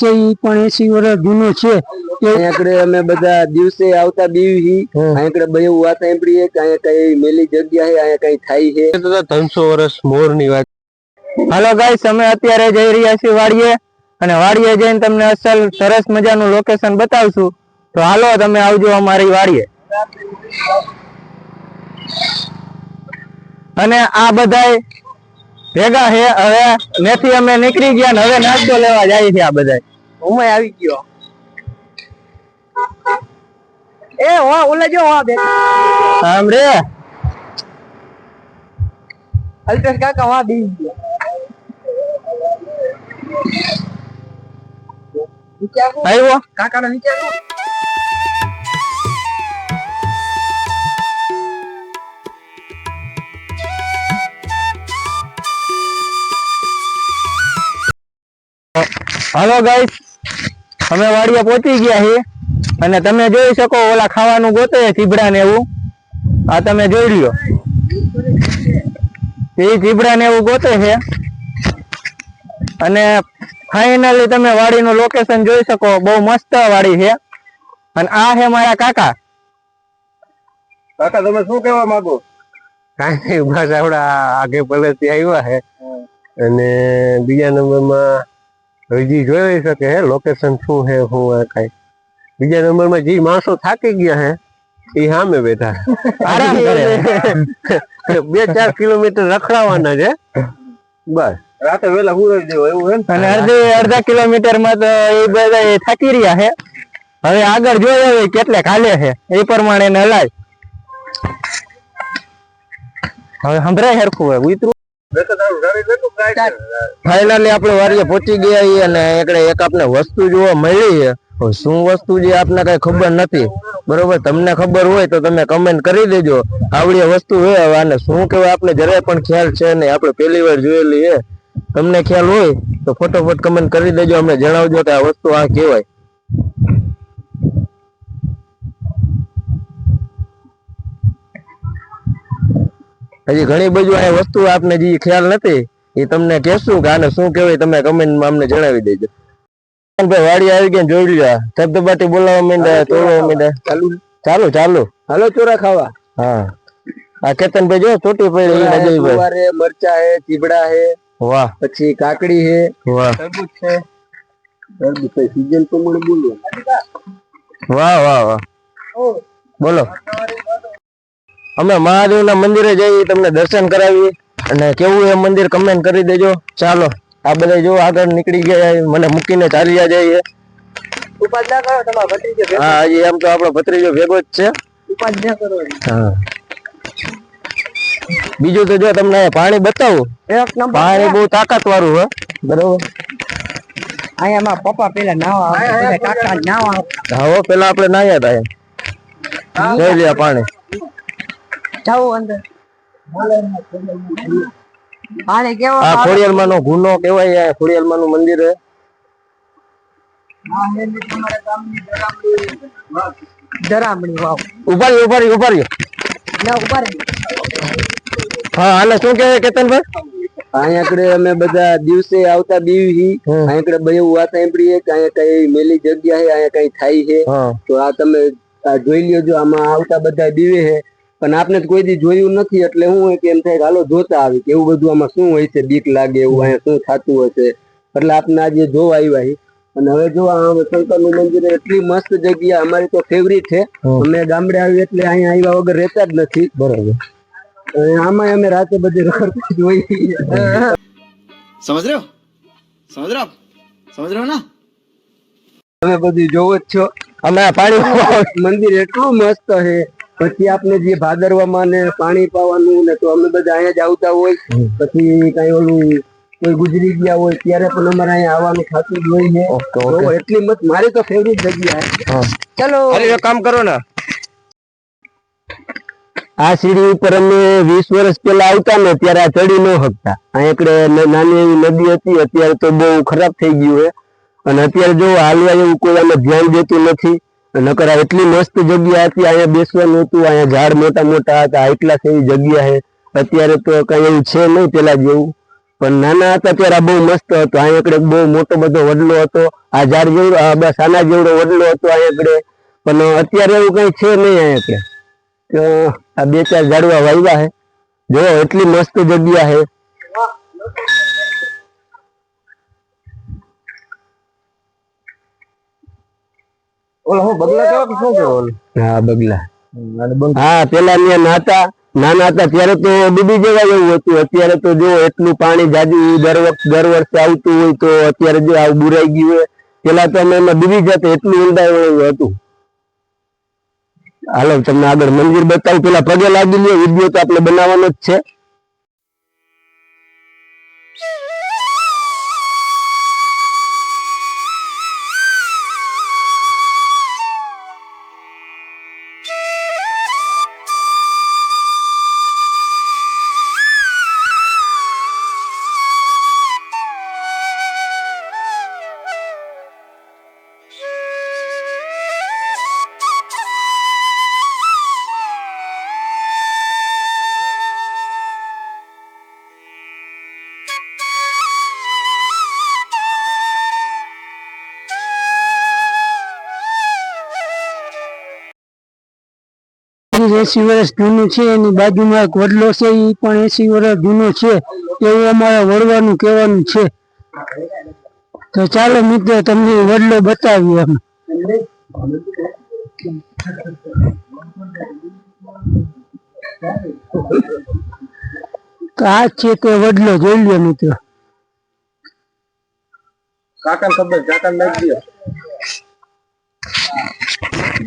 છે એ પણ એસી વર્ષ જૂનો છે. અહીંયા અમે બધા દિવસે આવતા બીવી હી. અહીંયા આગળ બે એવું વાત સાંભળીએ કે અહીંયા કઈ મેલી જગ્યા છે અહીંયા કઈ થાય છે ત્રણસો વર્ષ મોરની વાત. હાલો ગાઈસ અમે અત્યારે જઈ રહ્યા છીએ વાડીએ અને વાડીએ જઈને તમને અસલ સરસ મજાનું લોકેશન બતાવશું. તો હાલો તમે આવજો અમારી વાડીએ. અને આ બધાય ભેગા હે હવે મેથી અમે નીકળી ગયા ને હવે નાસ્તો લેવા જાય છે આ બધા હું આવી ગયો. એ હો ઓલા જો હો બે આમ રે. અલ્પેશ કાકા વા બી. આવ્યો? કાકા નો હાલો ગાઈસ અમે વાડીએ પહોંચી ગયા છીએ અને તમે જોઈ શકો ઓલા ખાવાનું ગોતે ચીબડા ને એવું. આ તમે જોઈ લ્યો. એ ચીબડા ને એવું ગોતે છે. અને ફાઇનલી તમે વાડીનું લોકેશન જોઈ શકો બહુ મસ્ત વાડી છે. અને આ છે મારા કાકા. કાકા તમે શું કહેવા માંગો? કાંઈ બસ આપડા આગે પલેથી આવ્યા છે. અને બીજા નંબરમાં હજી જોઈ શકે હે લોકેશન શું છે શું હે કાંઈ. બીજા નંબરમાં જે માણસો થાકી ગયા છે એ સામે બેઠા આરામ કરે. બે ચાર કિલોમીટર રખડાવાના છે. બસ. રાતે વેલા હું દેવો એવું હે અને અડધી અડધા કિલોમીટરમાં તો એ બધા એ થાકી રહ્યા છે. હવે આગળ જોઈએ હવે કેટલે ખાલે છે. એ પ્રમાણે એને હલાય. હવે સંભળાય હરખું હોય ઉતરું. ફાઇનલી આપણે વાડીએ પહોંચી ગયા છીએ અને એકડે એક આપણે વસ્તુ જોવા મળી છે. શું વસ્તુ જે આપને કઈ ખબર નથી. બરોબર તમને ખબર હોય તો તમે કમેન્ટ કરી દેજો. આવડી વસ્તુ હોય હવે આને શું કહેવાય આપણે જરાય પણ ખ્યાલ છે નહીં. આપણે પહેલી વાર જોયેલી છે. તમને ખ્યાલ હોય તો ફટોફટ કમેન્ટ કરી દેજો અમને જણાવજો કે આ વસ્તુ આ કહેવાય. હજી ઘણી બધું આ વસ્તુ આપને જે ખ્યાલ નથી એ તમને કહેશું કે આને શું કહેવાય તમે કમેન્ટમાં અમને જણાવી દેજો. ભાઈ વાડી આવી ગયા જોઈ લ્યો ધબધબાટી બોલાવવા માંડ્યા તોડવા માંડ્યા. ચાલુ ચાલુ ચાલુ. હાલો ચોરા ખાવા. હા. આ કેતનભાઈ જો ચોટી પડી અજયભાઈ. મરચા હે ચીબડા હે વાહ. પછી કાકડી હે વાહ. તરબૂચ છે તરબૂચ છે સીઝન પ્રમાણે બોલો. વાહ વાહ વાહ. બોલો. અમે મહાદેવના મંદિરે જઈએ તમને દર્શન કરાવીએ અને કેવું એ મંદિર કમેન્ટ કરી દેજો. ચાલો આ બધા જો આગળ નીકળી ગયા મને મૂકીને ચાલ્યા જઈએ. હા હજી એમ તો આપણો ભત્રીજો ભેગો જ છે. ઉપાદ ના કરો હા. બીજું તો જો તમને પાણી બતાવું. એક પાણી બહુ તાકાત વાળું હે. બરોબર? પપ્પા પેલા નાવા પેલા કાકા નાવા પેલા આપણે નાહ્યા હતા એમ. પાણી. જાઓ અંદર. પાણી કેવો આ ખોડિયાલમાં નો ગુનો કેવાય આ ખોડિયાલમાં નું મંદિર હે ડરામણી વાવ ઊભા રહ્યો ઊભા રહ્યો ઊભા રહ્યો ના ઊભા રહે હા આને શું કહેવાય કેતનભાઈ? અહીંયા અમે બધા દિવસે આવતા બીવી. અહીંયા આગળ બે એવું વાત સાંભળીએ કે અહીંયા કઈ મેલી જગ્યા છે અહીંયા કઈ થાય છે તો આ તમે જોઈ લ્યો આમાં આવતા બધા બીવે છે પણ આપને કોઈ દી જોયું નથી એટલે હું એમ થાય હાલો જોતા આવી કે એવું બધું આમાં શું હોય છે બીક લાગે એવું અહીંયા શું થતું હશે? એટલે આપને આજે જોવા આવ્યા અને હવે જો આ શંકરનું મંદિર એટલી મસ્ત જગ્યા અમારી તો ફેવરિટ છે. અમે ગામડે આવી એટલે અહીંયા આવ્યા વગર રહેતા જ નથી. બરોબર. આમાં અમે રાતે બધી રખડતા જ સમજ રહ્યો? સમજ રહ્યો? સમજ રહ્યો ના? તમે બધું જોવો જ છો. અમે પાણી મંદિર એટલું મસ્ત છે. પછી આપણે જે ભાદરવામાં ને પાણી પાવાનું ને તો અમે બધા અહીંયા જ આવતા હોય. પછી કઈ ઓલું કોઈ ગુજરી ગયા હોય ત્યારે પણ અમારે અહીંયા આવવાનું થતું જ હોય છે. એટલી મત મારી તો ફેવરિટ જગ્યા ચાલો. એક કામ કરો ને. આ સીડી ઉપર અમે વીસ વર્ષ પહેલા આવતા ને ત્યારે આ ચડી ન શકતા આ એકડે નાની એવી નદી હતી અત્યારે તો બહુ ખરાબ થઈ ગયું છે. અને અત્યારે જો હાલવા એવું કોઈ આમાં ધ્યાન દેતું નથી. નકર એટલી મસ્ત જગ્યા હતી, અહીંયા બેસવાનું હતું, અહીંયા ઝાડ મોટા મોટા હતા હાઈ ક્લાસ એવી જગ્યા છે. અત્યારે તો કઈ એવું છે નહીં પેલા જેવું. પણ નાના હતા ત્યારે બહુ મસ્ત હતો. અહીંયા આગળ બહુ મોટો બધો વડલો હતો. આ ઝાડ જેવડો, આ બસ આના જેવડો વડલો હતો અહીંયા આગળ પણ અત્યારે એવું કઈ છે નહીં અહીંયા તો આ બે ચાર ઝાડવા વાવ્યા છે. જો, એટલી મસ્ત જગ્યા છે. ઓલો હું બગલા કેવા કે શું કેવો હા બગલા. હા પેલા ત્યાં નાતા નાના હતા ત્યારે તો ડૂબી જવા જેવું હતું. અત્યારે તો જો એટલું પાણી જાજુ દર વખત દર વર્ષે આવતું હોય તો અત્યારે જો આવું બુરાઈ ગયું હોય પેલા તો અમે એમાં ડૂબી જતા એટલું ઊંડાઈ હતું. હાલો તમને આગળ મંદિર બતાવું. પેલા પગે લાગી લે વીડિયો તો આપણે બનાવવાનો જ છે. એસી વર્ષ જૂનું છે, એની બાજુમાં એક વડલો છે એ પણ એસી વર્ષ જૂનો છે, એવું અમારે વડવાનું કહેવાનું છે. તો ચાલો મિત્રો, તમને વડલો બતાવીએ અમે આ છે તે વડલો, જોઈ લ્યો મિત્રો. કાકા ખબર કાકા નાખી દો.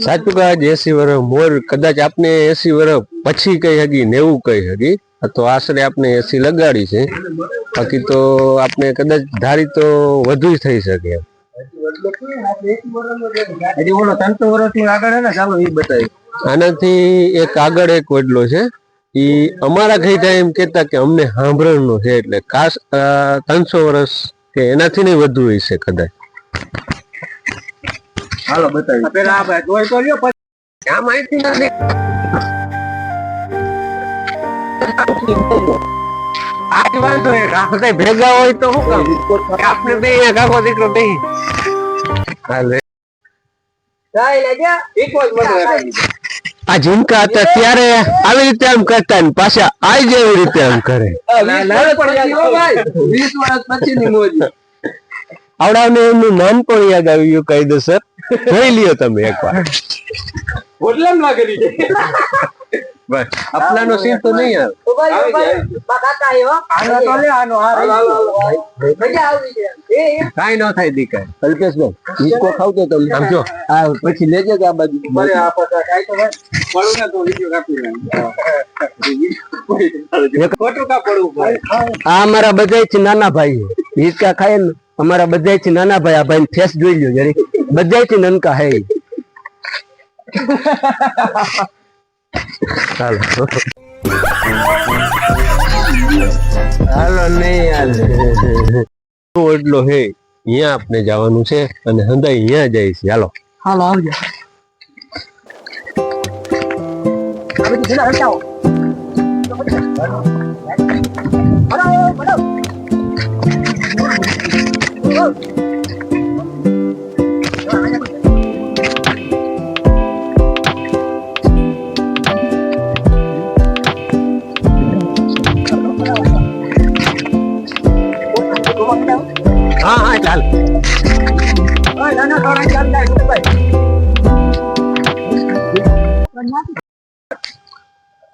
સાચું કહે છે એસી વર્ષ મોર કદાચ આપને એસી વર્ષ પછી કઈ હગી નેવું કઈ હગી તો આશરે આપને એસી લગાડી છે. બાકી તો આપણે કદાચ ધારી તો વધુ થઈ શકે. એ આનાથી એક આગળ એક વડલો છે. ઈ અમારા કઈ ટાઈમ કેતા કે અમને સાંભળવાનું છે એટલે ખાસ ત્રણસો વર્ષ કે એનાથી નહીં વધુ છે કદાચ. હાલો બતાવી. પેલા આપણે જોઈ તો લ્યો પછી આ માહિતી નથી આજ વાંધો એ આપણે ભેગા હોય તો શું કામ? આપણે બે કાકો દીકરો બે. હાલે. આ ઝુમકા હતા ત્યારે આવી રીતે આમ કરતા ને પાછા આઈ જેવી રીતે આમ કરે. વીસ વર્ષ નામ પણ એમનું યાદ આવી. ગયું કાયદેસર. જોઈ લ્યો તમે એકવાર. હોટલામ લાગેલી. છે બસ આપણાનો સીન તો નહીં આવે. આનો તો લે આનો આ કાઈ ન થાય દીકરા. કલ્પેશભાઈ ઈકો ખાવ તો તમે. આમ જો આ પછી લેજો કે આ બાજુ. અરે આ પાછા કાઈ તો ભાઈ. પડું ને તો વિડિયો કાપી લે ખોટું કા પડવું આ અમારા બધા છે નાના ભાઈ હિચકા ખાય ને અમારા બધા છે નાના ભાઈ. આ ભાઈ ફેસ જોઈ લ્યો જરી. બધા છે નનકા હે. ચાલો હાલો નહીં હાલે. એટલો હે અહીંયા આપણે જવાનું છે અને હંદાય અહીંયા જાય છે. હાલો. હાલો આવજો. હા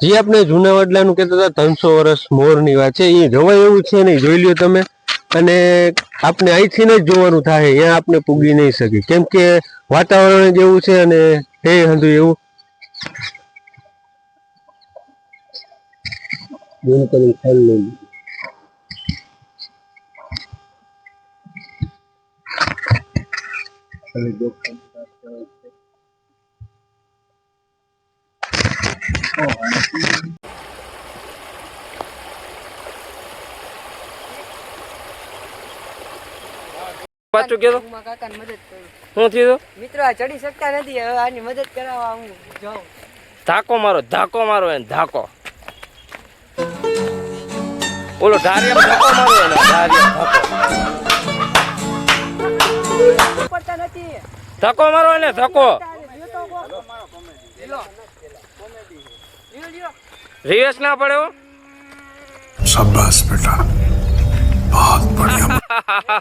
જે આપણે જૂના વડલાનું કહેતા હતા, ત્રણસો વર્ષ મોરની વાત છે. એ જોવાય એવું છે નહીં, જોઈ લ્યો તમે. અને આપણે અહીંથી જ જોવાનું થાય, અહીંયા આપણે પૂગી નહીં શકે. કેમ કે વાતાવરણ જેવું છે અને હે હતું એવું. એમ કરીને ખાઈ લઈ પાછું કીધું કાકાને મદદ કરું. શું થયું મિત્રો આ ચડી શકતા નથી. હવે આની મદદ કરાવવા હું જાઉં. ધાકો મારો ધાકો મારો એને ધાકો. ઓલો ધારિયા ધાકો મારો એને ધારિયા ધક્કો ધક્કો મારો એને ધક્કો. રિવેશ ના પડ્યો શાબાશ બેટા. બહુત બઢિયા